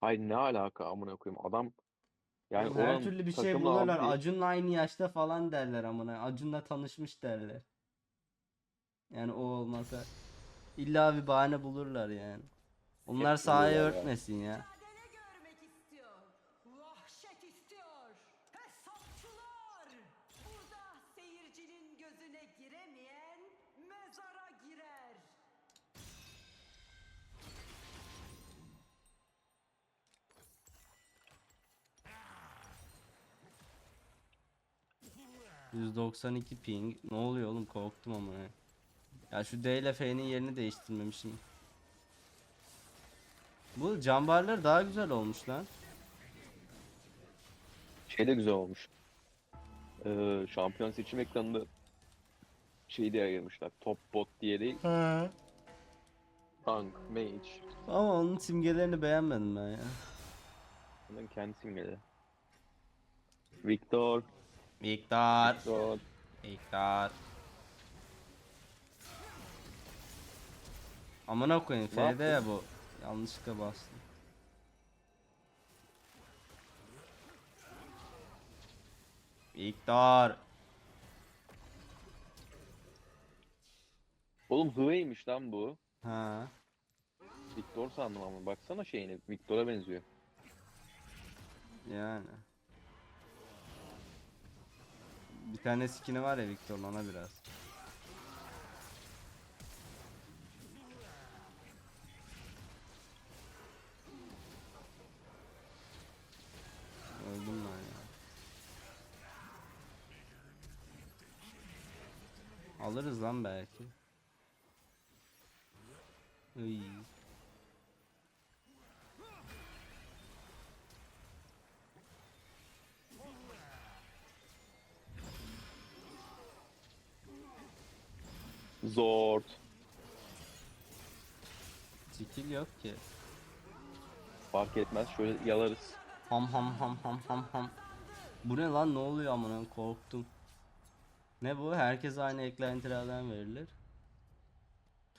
Hayır ne alaka amına koyayım adam yani Her oranın türlü bir şey takımla bulurlar. abi- Acun'la aynı yaşta falan derler amına. Acun'la tanışmış derler. Yani o olmasa illa bir bahane bulurlar yani. Onlar Hep sahayı buluyorlar ya. örtmesin ya. %92 ping. Ne oluyor oğlum korktum ama ya. Ya şu D ile F'nin yerini değiştirmemişim. Bu cambarlar daha güzel olmuş lan. Şey de güzel olmuş. Ee, şampiyon seçim ekranında şey diye ayırmışlar. Top bot diye değil. Tank, mage. Ama onun simgelerini beğenmedim ben ya. Bunların kendi simgeleri. Victor, Victor. Victor. Victor. Amına koyayım F'de ya bu. Yanlışlıkla bastım. Victor. Oğlum Hıveymiş lan bu. Ha. Victor sandım ama baksana şeyine. Victor'a benziyor. Yani. Bir tane skin'i var ya Victor'un ona biraz. Öldüm ben ya. Alırız lan belki. Iy. Zord. Skill yok ki. Fark etmez. Şöyle yalarız. Ham ham ham ham ham ham. Bu ne lan ne oluyor amına korktum. Ne bu? Herkes aynı eklentilerden verilir.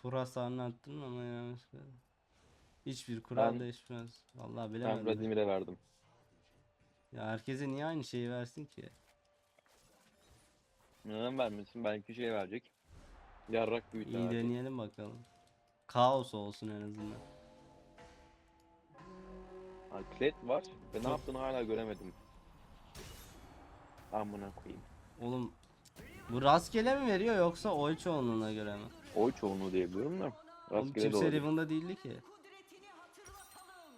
Tur hasarını arttırın ama yanlışlıkla. Hiçbir kural Ben- değişmez. Vallahi Ben bilemedim. Vladimir'e verdim. Ya herkese niye aynı şeyi versin ki? Neden vermesin? Belki şey verecek. Yarrak büyütme İyi verecek. deneyelim bakalım. Kaos olsun en azından. Atlet var ve ne yaptığını hala göremedim. Amına koyayım. Oğlum bu rastgele mi veriyor yoksa oy çoğunluğuna göre mi? Oy çoğunluğu diyebiliyorum da. Oğlum Rastgele kimse olabilir. Riven'da değildi ki. Kudretini hatırlatalım.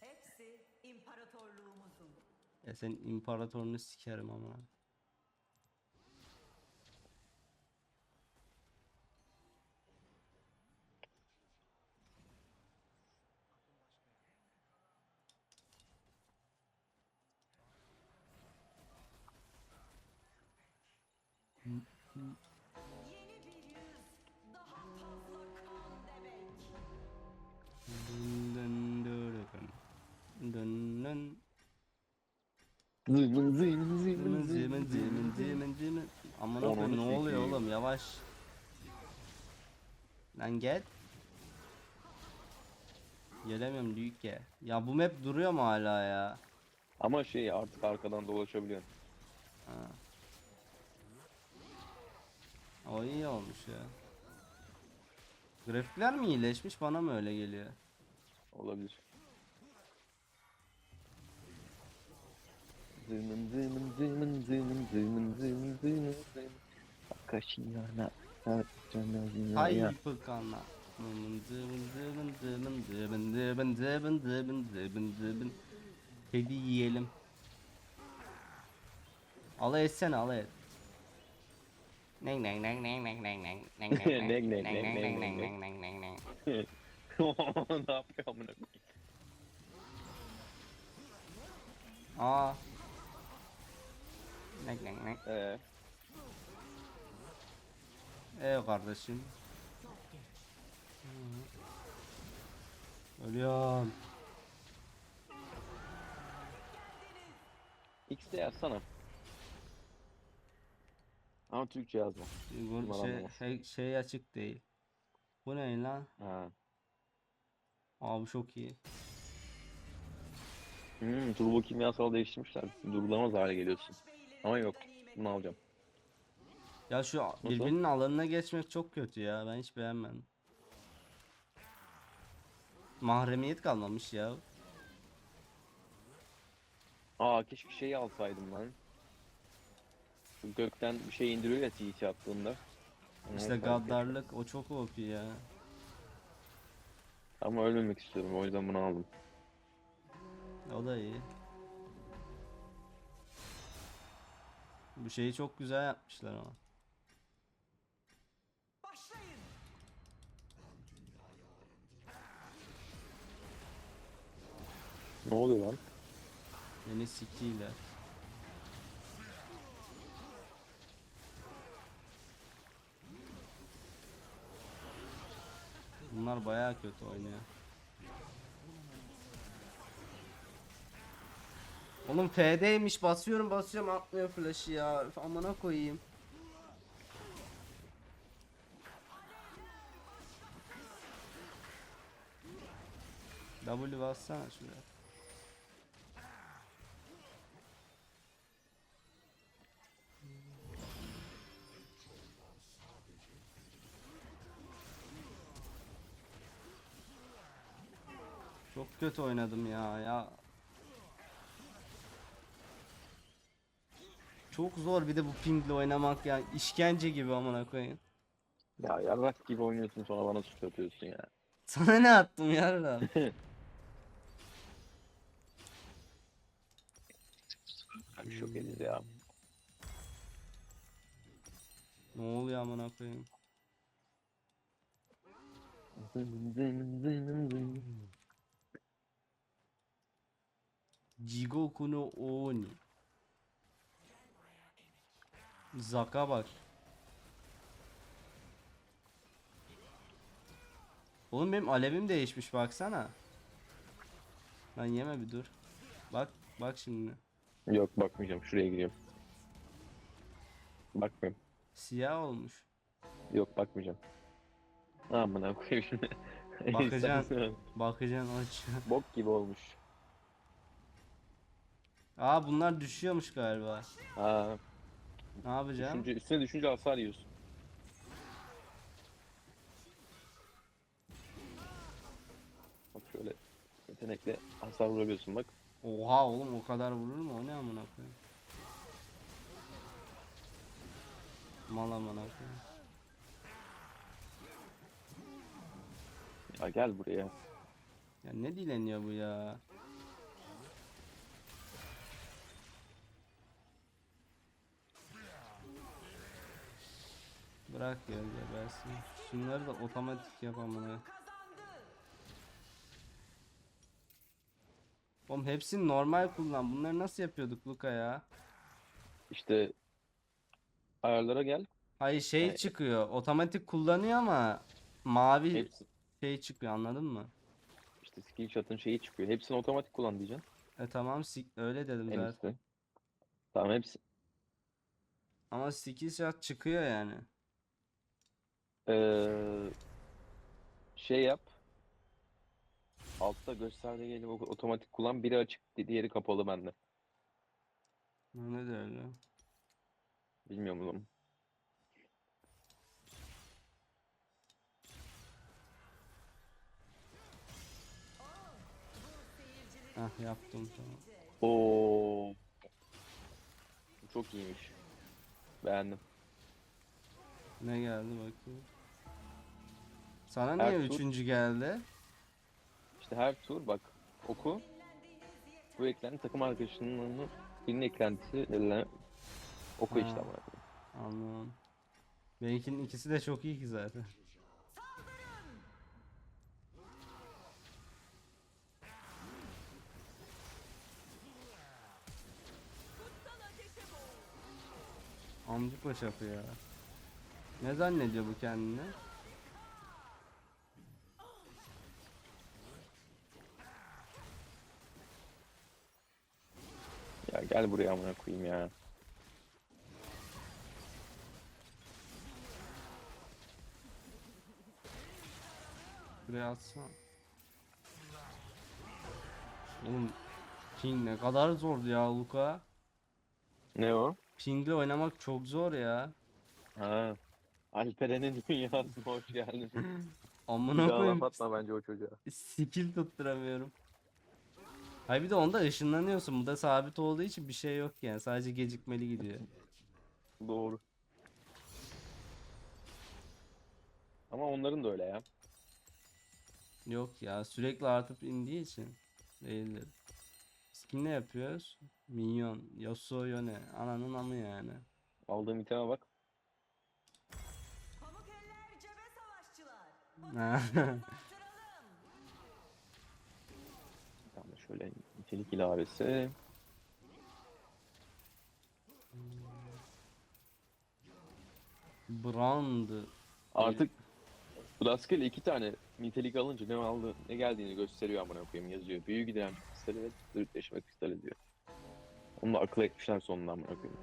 Hepsi imparatorluğumuzun. Ya senin imparatorunu sikerim ama. Yavaş. Lan gel. Gelemiyorum büyük ya. Ya bu map duruyor mu hala ya? Ama şey artık arkadan dolaşabiliyorsun. Ha. O iyi olmuş ya. Grafikler mi iyileşmiş bana mı öyle geliyor? Olabilir. Zıymın zıymın zıymın zıymın zıymın zıymın zıymın zıymın. Kaşıyana. Evet, zıymın Hay ya. zıbın. Kedi yiyelim. Alay etsene alay et. Neng neng neng neng neng neng neng neng neng Neng, neng, neng neng, neng neng, neng neng, neng neng neng neng. ne yapıyor amına? Aa. Neng neng neng. Ee, Eee kardeşim. Ölüyorum. X'de yazsana. Ama Türkçe yazma. Bu şey, şey, şey açık değil. Bu ne lan? Ha. Abi çok iyi. Hmm, turbo kimyasal değiştirmişler. Durulamaz hale geliyorsun. Ama yok. Bunu alacağım. Ya şu birbirinin alanına geçmek çok kötü ya. Ben hiç beğenmedim. Mahremiyet kalmamış ya. Aa keşke şeyi alsaydım lan. Şu gökten bir şey indiriyor ya TT attığında. İşte gaddarlık o çok OP ya. Ama ölmemek istiyorum o yüzden bunu aldım. O da iyi. Bu şeyi çok güzel yapmışlar ama. Ne oluyor lan? Beni sikiyle. Bunlar bayağı kötü oynuyor. Oğlum F'deymiş basıyorum basıyorum atmıyor flash'ı ya. Üf, amına koyayım. W bassana şuraya. Çok kötü oynadım ya ya. Çok zor bir de bu pingle oynamak ya. işkence gibi amına koyayım. Ya yarrak gibi oynuyorsun sonra bana suç atıyorsun ya. Sana ne attım yarra? Abi şok edici ya. ne oluyor amına koyayım? Jigoku no Oni. Zaka bak. Oğlum benim alevim değişmiş baksana. Lan yeme bir dur. Bak bak şimdi. Yok bakmayacağım şuraya giriyorum. Bakmıyorum. Siyah olmuş. Yok bakmayacağım. Amına koyayım şimdi. Bakacaksın. Bakacaksın aç. Bok gibi olmuş. Aa bunlar düşüyormuş galiba. Aa, Ne yapacağım? düşünce, üstüne düşünce hasar yiyorsun. Bak şöyle yetenekle hasar vurabiliyorsun bak. Oha oğlum o kadar vurur mu? O ne amına koyayım? Mal amına koyayım. Ya gel buraya. Ya ne dileniyor bu ya? Bırak ya gebersin. Şunları da otomatik yap amına. Oğlum hepsini normal kullan. Bunları nasıl yapıyorduk Luka ya? İşte ayarlara gel. Hayır şey Yani- çıkıyor. Otomatik kullanıyor ama mavi Hepsi şey çıkıyor anladın mı? işte skill shot'ın şeyi çıkıyor. Hepsini otomatik kullan diyeceksin. E tamam sik- öyle dedim En zaten. Tamam hepsi. Ama skill shot çıkıyor yani. Ee, şey yap. Altta gösterdiği gelip otomatik kullan. Biri açık, diğeri kapalı bende. Ne de öyle. Bilmiyorum oğlum. Hah yaptım tamam. Oo. Çok iyiymiş. Beğendim. Ne geldi bakayım. Sana Her niye tur- üçüncü geldi? İşte her tur bak oku. Bu eklenti takım arkadaşının birinin eklentisi edilen oku işte Ha. ama. Anladım. Benimkinin ikisi de çok iyi ki zaten. Amcık çapı ya. Ne zannediyor bu kendini? Ya gel buraya amına koyayım ya. Buraya atsana. Oğlum Ping ne kadar zordu ya Luka. Ne o? Ping'le oynamak çok zor ya. Ha. Alperen'in dünyasına hoş geldin. Amına koyayım. atma bence o çocuğa. Skill tutturamıyorum. Hay bir de onda ışınlanıyorsun. Bu da sabit olduğu için bir şey yok yani. Sadece gecikmeli gidiyor. Doğru. Ama onların da öyle ya. Yok ya sürekli artıp indiği için değildir. Skin ne yapıyoruz? Minyon, Yasuo Yone. Ananın amı yani. Aldığım iteme bak. Pamuk eller cebe savaşçılar. Artıralım. Tamam şöyle nitelik ilavesi. Brand. Artık rastgele iki tane nitelik alınca ne aldı ne geldiğini gösteriyor amına koyayım yazıyor. Büyü giden kristali ve dürtleşme kristali diyor. Onu da akıl etmişler sonunda amına koyayım.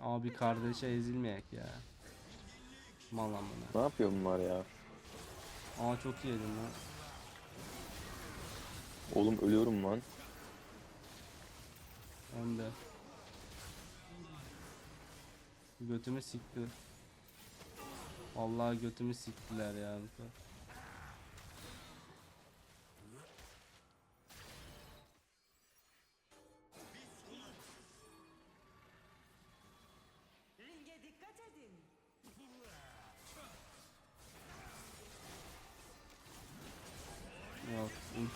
Abi kardeşe ezilmeyek ya. Mal amına. Ne yapıyor bunlar ya? Aa çok iyi yedim lan. Oğlum ölüyorum lan. Ben de. Götümü sikti. Vallahi götümü siktiler ya. bu kadar.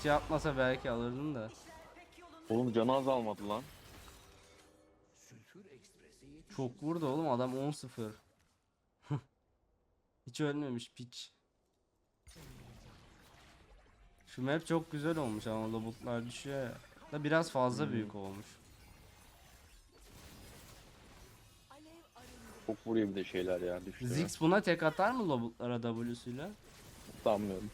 Atmasa belki alırdın da. Oğlum canı azalmadı lan. Çok vurdu oğlum adam 10-0. Hiç ölmemiş piç. Şu map çok güzel olmuş ama lobutlar düşüyor ya. Da biraz fazla büyük olmuş. Çok vuruyor bir de şeyler ya düştü. Ziggs buna tek atar mı lobutlara W'suyla? Sanmıyorum.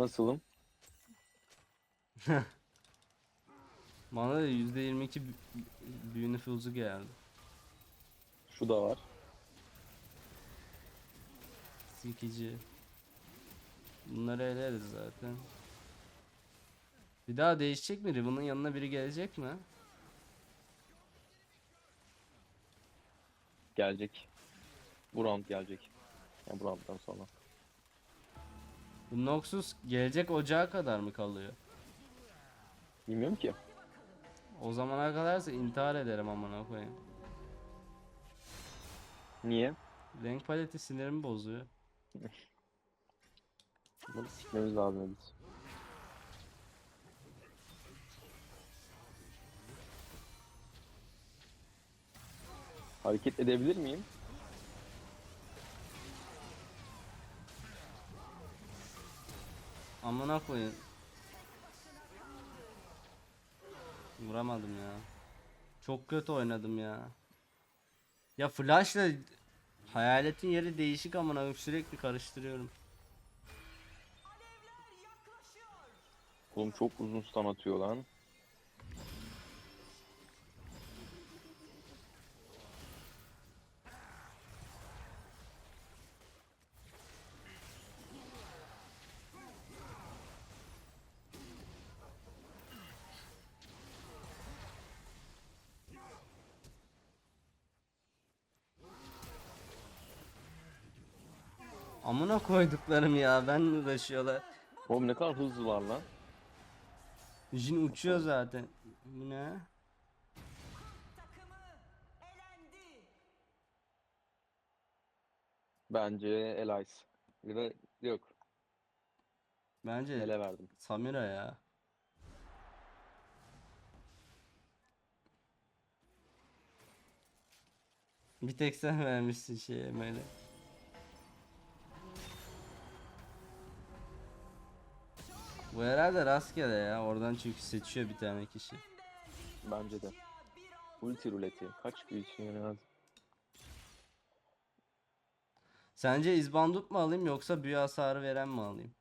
Nasılım? Bana da %22 bü- büyü nüfuzu geldi. Şu da var. Sikici. Bunları eleriz zaten. Bir daha değişecek mi? Riven'ın yanına biri gelecek mi? Gelecek. Bu round gelecek. Yani bu rounddan sonra. Bu Noxus gelecek ocağa kadar mı kalıyor? Bilmiyorum ki. O zamana kadarsa intihar ederim amına koyayım. Niye? Renk paleti sinirimi bozuyor. Bunu sikmemiz lazım biz. Hareket edebilir miyim? Amına koyayım. Vuramadım ya. Çok kötü oynadım ya. Ya flashla hayaletin yeri değişik amına sürekli karıştırıyorum. Oğlum çok uzun stun atıyor lan. Amına koyduklarım ya ben uğraşıyorlar. Oğlum ne kadar hızlılar lan. Jin uçuyor zaten. Bu ne? Bence Elias. Ya da yok. Bence Ele verdim. Samira ya. Bir tek sen vermişsin şeye böyle. Bu herhalde rastgele ya. Oradan çünkü seçiyor bir tane kişi. Bence de. Ulti ruleti. Kaç büyü için lazım? Sence izbandut mu alayım yoksa büyü hasarı veren mi alayım?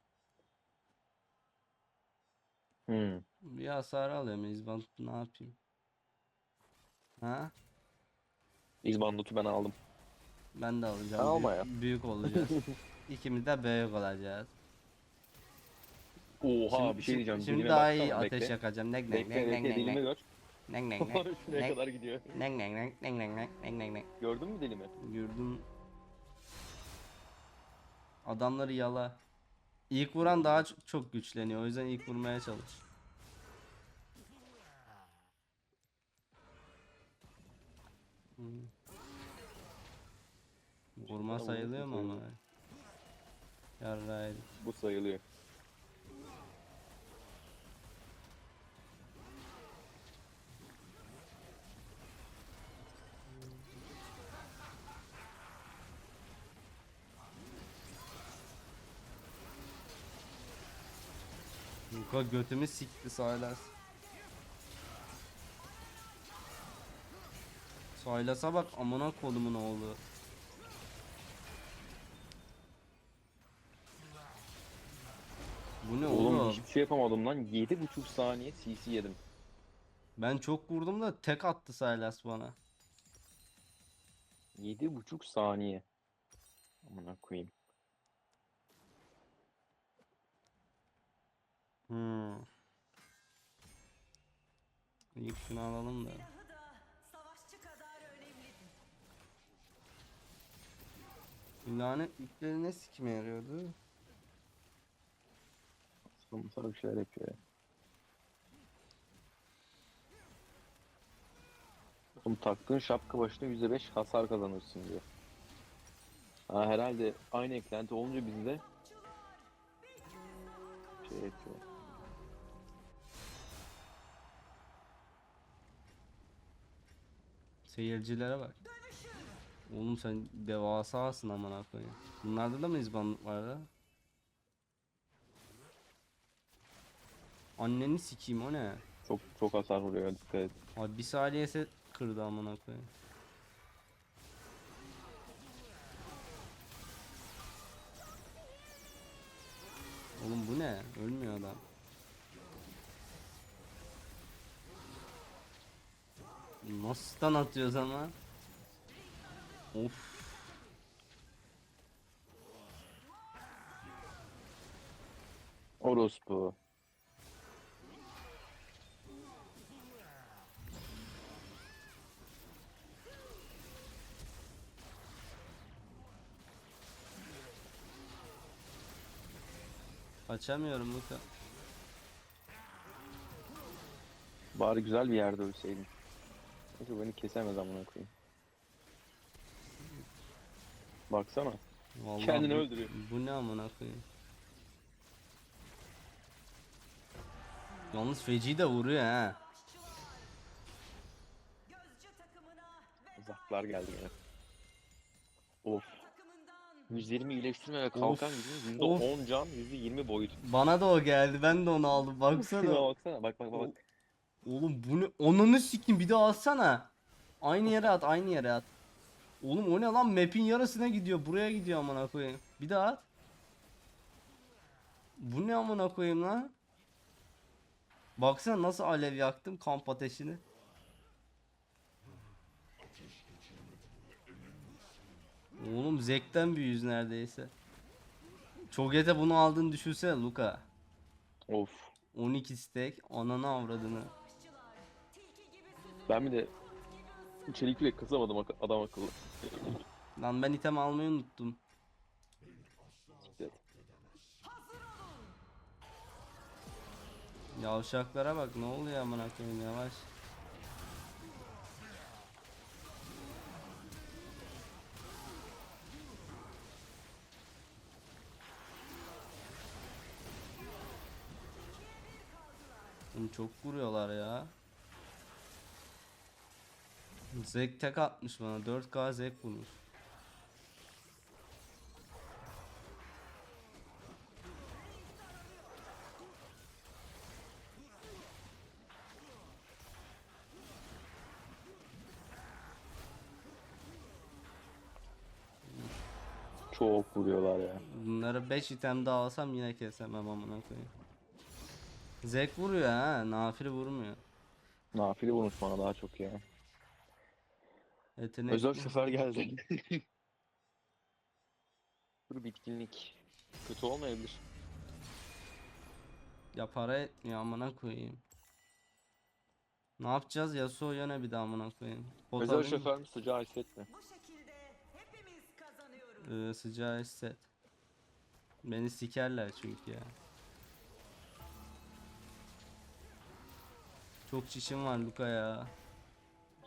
Hmm. Büyü hasarı alıyorum izbandut ne yapayım? Ha? İzbandut'u ben aldım. Ben de alacağım. Alma büyük, ya. büyük olacağız. İkimiz de büyük olacağız. Oha Şimdi, bir şey diyeceğim. şimdi dilime daha iyi baksana, ateş bekle. yakacağım. Nek nek Bekle nek nek bekle nek dilimi nek gör. nek nek nek Şuraya kadar gidiyor. nek nek nek nek nek nek nek nek nek Gördün mü dilimi? Gördüm. Adamları yala. İlk vuran daha çok, çok güçleniyor. O yüzden ilk vurmaya çalış. Hmm. Vurma sayılıyor mu ama? Yarraydı. Bu sayılıyor. Yuka götümü sikti Saylas. Saylas'a bak amına kolumun oğlu. Bu ne Oğlum oğlum? hiçbir şey yapamadım lan. 7,5 saniye CC yedim. Ben çok vurdum da tek attı Saylas bana. 7,5 saniye. Amına koyayım. Hmm. İlk şunu alalım da. Lanet yükleri ne sikime yarıyordu? Bir şeyler yapıyor ya. Oğlum taktığın şapka başına %5 hasar kazanırsın diyor. Ha herhalde aynı eklenti olunca bizde şey yapıyor. Seyircilere bak. Oğlum sen devasasın amına koyayım. Bunlarda da mı izbanlık var da? Anneni sikeyim o ne? Çok çok hasar vuruyor dikkat et. Abi bir saniyesi kırdı amına koyayım. Oğlum bu ne? Ölmüyor adam. Nasıl stun atıyoruz ama? Of. Orospu. Kaçamıyorum Luka. Bari güzel bir yerde ölseydin. Neyse beni kesemez amına koyayım. Baksana. Vallahi Kendini bu- öldürüyor. Bu ne amına koyayım? Yalnız feci de vuruyor ha. Gözcü takımına ve Zaklar geldi yine. Of. takımından 120 iyileştirme ve kalkan of. %10 can, %20 boyut. Bana da o geldi. Ben de onu aldım. Baksana. baksana. Bak bak bak. bak. Oğlum bu ne? Onunu sikim bir daha atsana. Aynı yere at, aynı yere at. Oğlum o ne lan? Map'in yarısına gidiyor. Buraya gidiyor amına koyayım. Bir daha at. Bu ne amına koyayım lan? Baksana nasıl alev yaktım kamp ateşini. Oğlum zevkten büyüyüz neredeyse. Çogete bunu aldığını düşünsene Luka. Of. 12 stack ananı avradını. Ben bir de çelik yürek kısamadım ak- adam akıllı. Lan ben item almayı unuttum. Yavşaklara bak ne oluyor amına koyayım yavaş. Oğlum çok vuruyorlar ya. Zek tek atmış bana 4K zek vurmuş. çok vuruyorlar ya. Bunları 5 item daha alsam yine kesemem amına koyayım. Zek vuruyor ha, Nafil vurmuyor. Nafile vurmuş bana daha çok ya. Yetenek Özel sefer geldi. Dur bitkinlik. Kötü olmayabilir. ya para etmiyor amına koyayım. Ne yapacağız? Yasuo yöne bir daha amına koyayım. Bot Özel mı? şoför mü sıcağı hissetme. Bu şekilde hepimiz kazanıyoruz. Ee, sıcağı hisset. Beni sikerler çünkü ya. Çok çişim var Luka ya.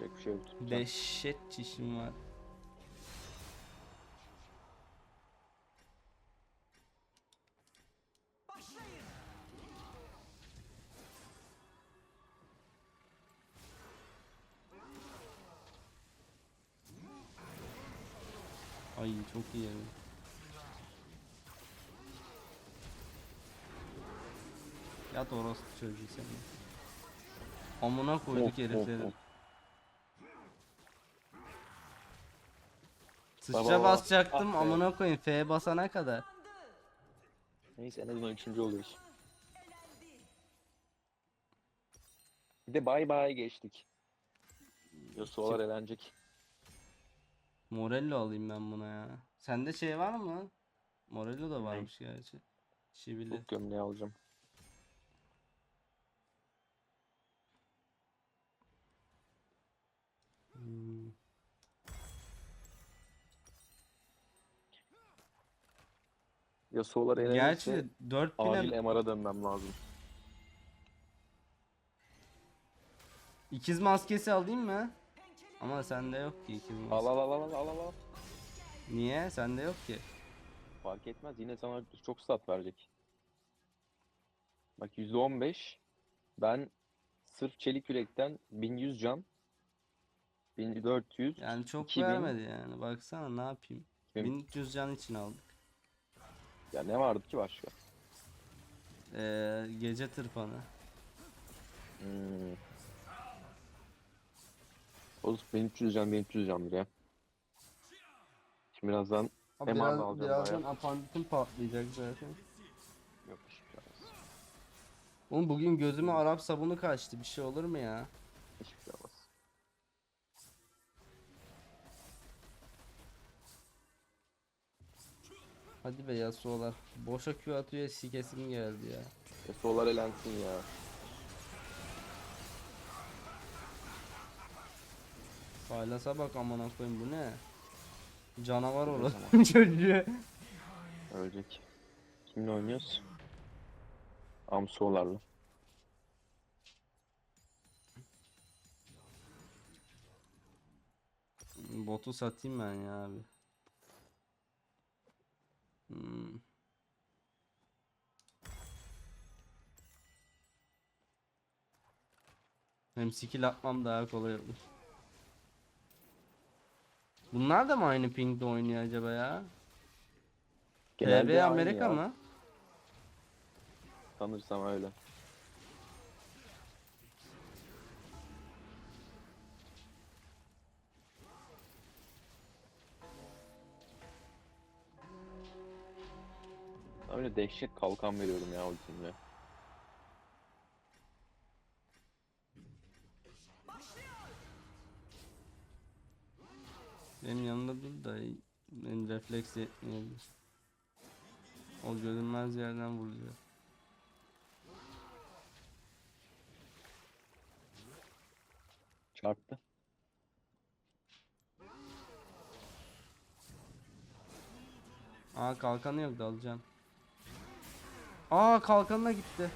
Yapacak bir şey yok. tutacağım. Dehşet çişim var. Ay çok iyi evet. Yat orospu çocuğu seni. Amına koyduk herifleri. Baba, basacaktım ah be. amına koyayım F basana kadar. Neyse en azından üçüncü oluyoruz. Bir de bay bay geçtik. Yasuo'lar eğlenecek. Morello alayım ben buna ya. Sende şey var mı? Morello da varmış gerçi. Şibili. Çok gömleği alacağım. Hmm. Yasuo'lar eğlenirse Gerçi 4000'e acil MR'a dönmem lazım. ikiz maskesi alayım mı? Ama sende yok ki ikiz Al maskesi. al al al al al al. Niye? Sende yok ki. Fark etmez yine sana çok stat verecek. Bak %15. Ben sırf çelik yürekten 1100 can. 1400. Yani çok 2000. vermedi yani. Baksana ne yapayım. 2000. 1300 can için aldık. Ya ne vardı ki başka? Ee, gece tırpanı. Hmm. O 1300 can 1300 candır ya. Şimdi birazdan Abi biraz, alacağım birazdan bayağı. apanditim patlayacak zaten. yok hiçbir şey olmaz. Oğlum bugün gözüme Arap sabunu kaçtı. Bir şey olur mu ya? Hiçbir şey olmaz. Hadi be Yasuo'lar. Boşa Q atıyor sikesim geldi ya. Yasuo'lar elensin ya. Faylasa bak amına koyayım bu ne? Canavar orası çocuğu. Ölecek. Kimle oynuyoruz? Amsolarla. Botu satayım ben ya abi. Hmm. Hem skill atmam daha kolay olur. Bunlar da mı aynı pingde oynuyor acaba ya? TB Amerika ya. mı? Sanırsam öyle. Öyle dehşet kalkan veriyorum ya ultimle. Benim yanımda dur da benim refleks yetmeyebilir. O görünmez yerden vuruyor. Çarptı. Aa kalkanı yok da alacağım. Aa kalkanına gitti.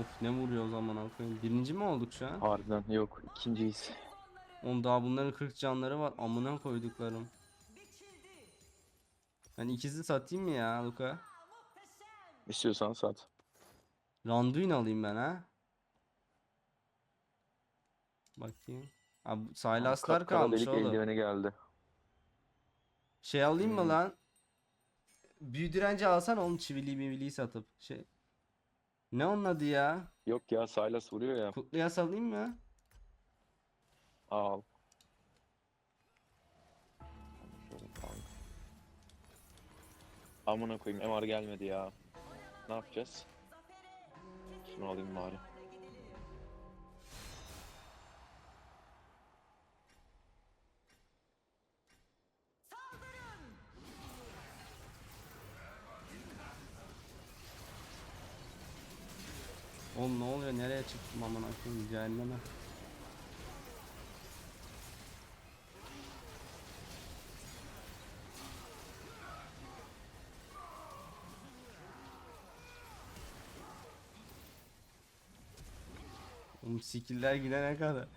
Of ne vuruyor o zaman koyayım. Birinci mi olduk şu an? Harbiden yok ikinciyiz. Oğlum daha bunların 40 canları var. Amına koyduklarım. Ben ikizi satayım mı ya Luka? İstiyorsan sat. Randuin alayım ben ha. Bakayım. Abi Ka- kara kalmış delik oğlum. eldiveni geldi. Şey alayım mı Hmm. lan? Büyü direnci alsan oğlum çivili mivili satıp şey. Ne onun adı ya? Yok ya Sylas vuruyor ya. Kutluya salayım mı? Al. Şöyle kanka. Amına koyayım MR gelmedi ya. Ne yapacağız? Şunu alayım bari. Oğlum ne oluyor? Nereye çıktım amına koyayım cehenneme. Oğlum skiller gidene kadar.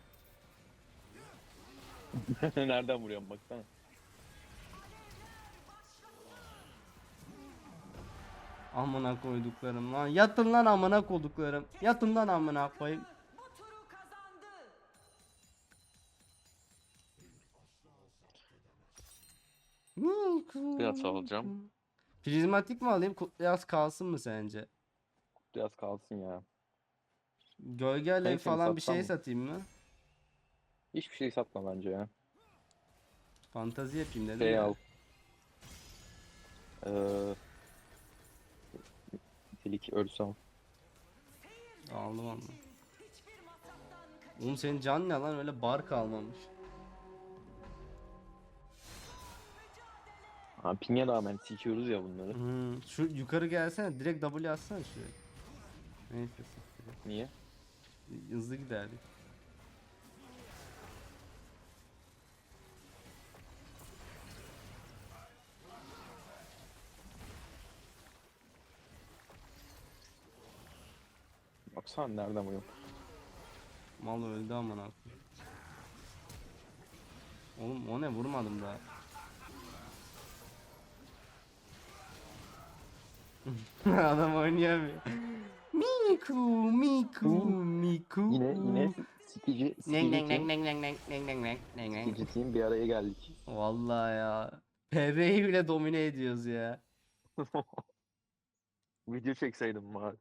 Nereden vuruyorum baksana. Amına koyduklarım lan. Yatın lan amına koyduklarım. Yatın lan amına koyayım. Biraz alacağım. Prizmatik mi alayım? Kutlayaz kalsın mı sence? Biraz kalsın ya. Gölge alev falan bir şey mı? satayım mı? Hiçbir şey satma bence ya. Fantazi yapayım dedim Şey ya. al. Ee, Örsü al. Aldım masaktan Oğlum senin can ne lan öyle bar kalmamış. Ha, pinge rağmen sikiyoruz ya bunları. Hmm, şu yukarı gelsene direkt W atsana şuraya. Neyse siktir. Niye? Hızlı giderdik. Baksana nereden vuruyorum. Mal öldü amına koyayım. Oğlum o ne vurmadım daha. Adam oynayamıyor. Miku, Miku, Miku. Yine yine sikici Neng neng neng neng neng neng neng neng neng neng. sikici team bir araya geldik. Vallahi ya. PB'yi bile domine ediyoruz ya. Video çekseydim bari.